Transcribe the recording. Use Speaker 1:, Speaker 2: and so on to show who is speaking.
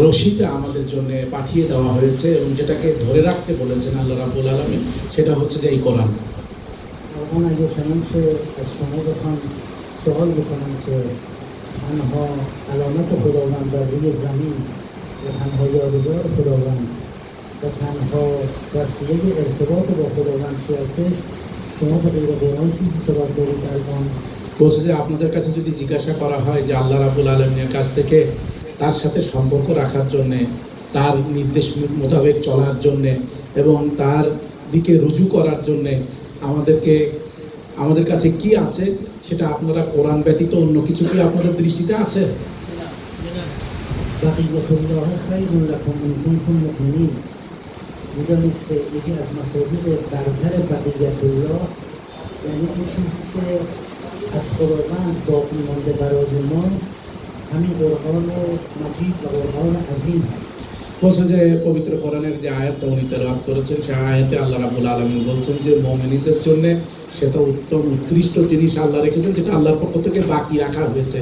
Speaker 1: রশিটা আমাদের জন্য পাঠিয়ে দেওয়া হয়েছে এবং যেটাকে ধরে রাখতে বলেছেন আল্লাহ রাবুল আলমী সেটা হচ্ছে যে এই কোরআন
Speaker 2: اون اگه چنان که از شما بخوام سوال بکنم که تنها علامت خداوند بر روی زمین و تنها یادگار خداوند و تنها وسیله ارتباط با خداوند چی هستش شما به غیر قرآن چیزی صحبت دارید الان
Speaker 1: বলছে যে আপনাদের কাছে যদি জিজ্ঞাসা করা হয় যে আল্লাহ রাবুল আলমের কাছ থেকে তার সাথে সম্পর্ক রাখার জন্যে তার নির্দেশ মোতাবেক চলার জন্যে এবং তার দিকে রুজু করার জন্যে আমাদেরকে আমাদের কাছে কি আছে সেটা আপনারা কোরআন ব্যতীত অন্য কিছু কি আপনাদের দৃষ্টিতে আছে
Speaker 2: بقیت الله خیر لکم ان کنتم مؤمنین میدانید که یکی از مصادیق برتر بقیت الله یعنی اون چیزی که از خداوند باقی مانده برای ما
Speaker 1: বলছে যে পবিত্র কোরআনের যে আয়াত উনি তেলাওয়াত করেছেন, সে আয়াতে আল্লাহ রাবুল আলমী বলছেন যে মমিনীদের জন্য সেটা উত্তম, উৎকৃষ্ট জিনিস আল্লাহ রেখেছেন, যেটা আল্লাহর পক্ষ থেকে বাকি রাখা হয়েছে।